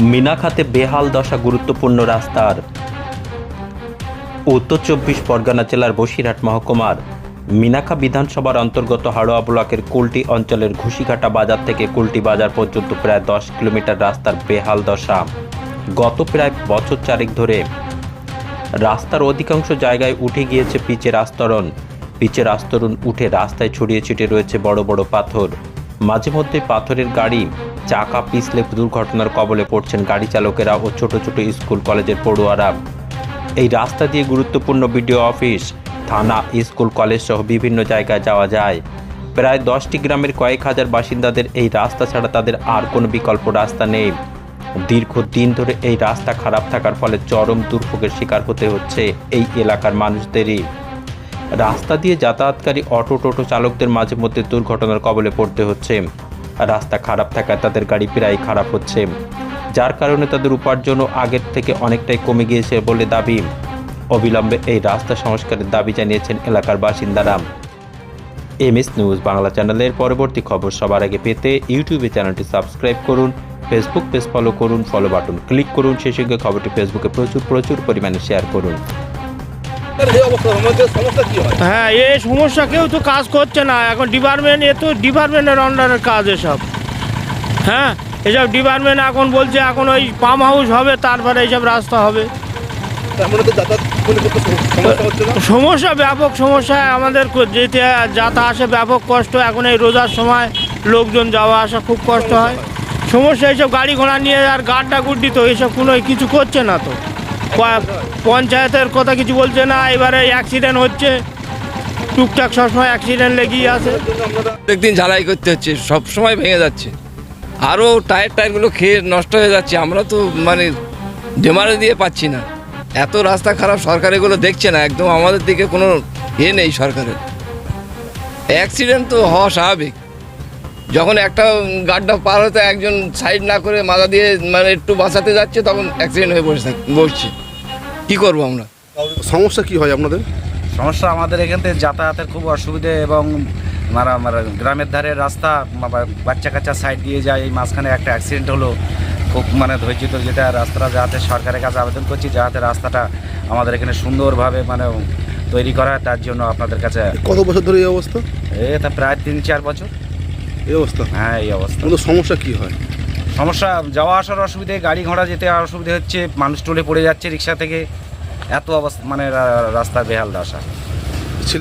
মিনাখাতে বেহাল দশা গুরুত্বপূর্ণ রাস্তার। উত্তর চব্বিশ পরগনা জেলার বসিরহাট মহকুমার মিনাখা বিধানসভার অন্তর্গত হাড়োয়া ব্লকের কুলটি অঞ্চলের ঘুষিঘাটা বাজার থেকে কুলটি বাজার পর্যন্ত প্রায় দশ কিলোমিটার রাস্তার বেহাল দশা। গত প্রায় বছর চারেক ধরে রাস্তার অধিকাংশ জায়গায় উঠে গিয়েছে পিচের আস্তরণ। পিচের আস্তরণ উঠে রাস্তায় ছড়িয়ে ছিটিয়ে রয়েছে বড় বড় পাথর। মাঝে মধ্যে পাথরের গাড়ি চাকা পিছলে দুর্ঘটনার কবলে পড়ছেন গাড়ি চালকেরা ও ছোট ছোট স্কুল কলেজের পড়ুয়ারা। এই রাস্তা দিয়ে গুরুত্বপূর্ণ বিডিও অফিস, থানা, স্কুল, কলেজ সহ বিভিন্ন জায়গায় যাওয়া যায়। প্রায় দশটি গ্রামের কয়েক হাজার বাসিন্দাদের এই রাস্তা ছাড়া তাদের আর কোনো বিকল্প রাস্তা নেই। দীর্ঘদিন ধরে এই রাস্তা খারাপ থাকার ফলে চরম দুর্ভোগের শিকার হতে হচ্ছে এই এলাকার মানুষদেরই। রাস্তা দিয়ে যাতায়াতকারী অটো টোটো চালকদের মাঝে মধ্যে দুর্ঘটনার কবলে পড়তে হচ্ছে। রাস্তা খারাপ থাকায় তাদের গাড়ি প্রায় খারাপ হচ্ছে। যার কারণে তাদের উপার্জনও আগের থেকে অনেকটাই কমে গিয়েছে বলে দাবি। অবিলম্বে এই রাস্তা সংস্কারের দাবি জানিয়েছেন এলাকার বাসিন্দারা। এমএস নিউজ বাংলা চ্যানেলের পরবর্তী খবর সবার আগে পেতে ইউটিউবে চ্যানেলটি সাবস্ক্রাইব করুন, ফেসবুক পেজ ফলো করুন, ফলো বাটন ক্লিক করুন, সেই সঙ্গে খবরটি ফেসবুকে প্রচুর প্রচুর পরিমাণে শেয়ার করুন। হয়? এই সমস্যা কেউ তো কাজ করছে না। এখন ডিপার্টমেন্ট এ তো ডিপার্টমেন্টের আন্ডারের কাজ এসব। হ্যাঁ এসব ডিপার্টমেন্ট এখন বলছে এখন ওই পাম্প হাউস হবে তারপরে এইসব রাস্তা হবে। মানে যাতায়াত সমস্যা ব্যাপক সমস্যা। আমাদের যেতে যাতা আসে ব্যাপক কষ্ট। এখন এই রোজার সময় লোকজন যাওয়া আসা খুব কষ্ট হয়। সমস্যা এইসব গাড়ি ঘোড়া নিয়ে আর গাড্ডা গুড্ডি তো এইসব কোনো কিছু করছে না তো। পঞ্চায়েতের কথা কিছু বলছে না, এবারে অ্যাক্সিডেন্ট হচ্ছে। টুকটাক সবসময় অ্যাক্সিডেন্ট লেগেই আছে। প্রত্যেকদিন ঝালাই করতে হচ্ছে সব সময় ভেঙে যাচ্ছে। আরও টায়ার টায়ারগুলো খেয়ে নষ্ট হয়ে যাচ্ছে, আমরা তো মানে ডেমারে দিয়ে পাচ্ছি না। এত রাস্তা খারাপ, সরকার এগুলো দেখছে না, একদম আমাদের দিকে কোনো এ নেই সরকারের। অ্যাক্সিডেন্ট তো হওয়া স্বাভাবিক। যখন একটা গাড্ডা পার হতে একজন সাইড না করে মাথা দিয়ে মানে একটু বাঁচাতে যাচ্ছে তখন অ্যাক্সিডেন্ট হয়ে বসে থাক বসছে। কী করব আমরা? সমস্যা কি হয় আপনাদের? সমস্যা আমাদের এখান থেকে যাতায়াতের খুব অসুবিধে এবং মারা মারা গ্রামের ধারে রাস্তা বা- বাচ্চা কাচ্চা সাইড দিয়ে যায় এই মাঝখানে একটা অ্যাক্সিডেন্ট হলো। খুব মানে ধৈর্য ধরে যেটা রাস্তাটা যাতে সরকারের কাছে আবেদন করছি যাতে রাস্তাটা আমাদের এখানে সুন্দরভাবে মানে তৈরি করা হয়, তার জন্য আপনাদের কাছে কত বছর ধরে এই অবস্থা? এই তা প্রায় তিন চার বছর। এই অবস্থা। হ্যাঁ এই অবস্থা। কিন্তু সমস্যা কি হয়? সমস্যা যাওয়া আসার অসুবিধে গাড়ি ঘোড়া যেতে অসুবিধে হচ্ছে মানুষ টোলে পড়ে যাচ্ছে রিক্সা থেকে। এত অবস্থা মানে রাস্তা বেহাল দশা